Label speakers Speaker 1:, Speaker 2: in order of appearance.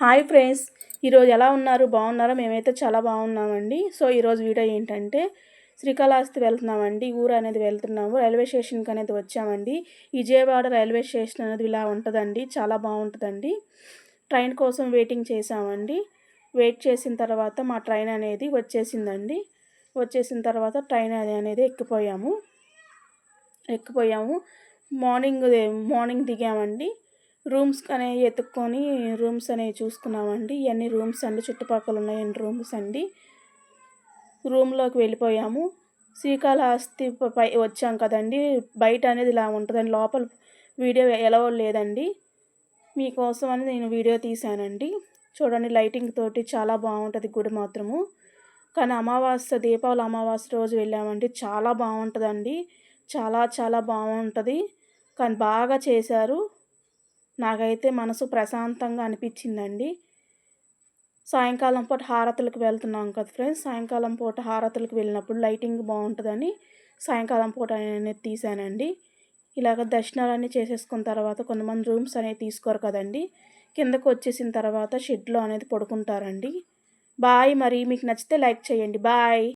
Speaker 1: Hi friends. ఈరోజు ఎలా ఉన్నారు? బాగున్నారా? మేమైతే చాలా బాగున్నామండి. సో ఈరోజు వీడియో ఏంటంటే శ్రీకాళహస్తి వెళ్తున్నామండి. ఊరు అనేది వెళ్తున్నాము. రైల్వే స్టేషన్కి అనేది వచ్చామండి. విజయవాడ రైల్వే స్టేషన్ అనేది ఇలా ఉంటుందండి. చాలా బాగుంటుందండి. ట్రైన్ కోసం వెయిటింగ్ చేసామండి వెయిట్ చేసిన తర్వాత మా ట్రైన్ అనేది వచ్చేసిందండి. వచ్చేసిన తర్వాత ట్రైన్ అనేది ఎక్కిపోయాము. ఎక్కిపోయాము. మార్నింగ్ మార్నింగ్ దిగామండి. రూమ్స్ అనేవి ఎత్తుక్కొని రూమ్స్ అనేవి చూసుకున్నామండి. ఇవన్నీ రూమ్స్ అండి చుట్టుపక్కల ఉన్నాయండి రూమ్స్ అండి. రూమ్లోకి వెళ్ళిపోయాము. శ్రీకాళహస్తి పై వచ్చాం కదండి. బయట అనేది ఇలా ఉంటుందండి. లోపల వీడియో ఎలా లేదండి. మీకోసం అని నేను వీడియో తీశానండి. చూడండి లైటింగ్ తోటి చాలా బాగుంటుంది గుడి మాత్రము. కానీ అమావాస్య దీపావళి అమావాస్య రోజు వెళ్ళామండి. చాలా బాగుంటుందండి. చాలా చాలా బాగుంటుంది. కానీ బాగా చేశారు. నాకైతే మనసు ప్రశాంతంగా అనిపించిందండి. సాయంకాలం పూట హారతులకు వెళ్తున్నాం కదా ఫ్రెండ్స్. సాయంకాలం పూట హారతులకు వెళ్ళినప్పుడు లైటింగ్ బాగుంటుందని సాయంకాలం పూట అనేది తీసానండి ఇలాగ దర్శనాలన్నీ చేసేసుకున్న తర్వాత కొంతమంది రూమ్స్ అనేవి తీసుకోరు కదండి. కిందకు వచ్చేసిన తర్వాత షెడ్లో అనేది పడుకుంటారండి. బాయ్ మరి మీకు నచ్చితే లైక్ చేయండి. బాయ్.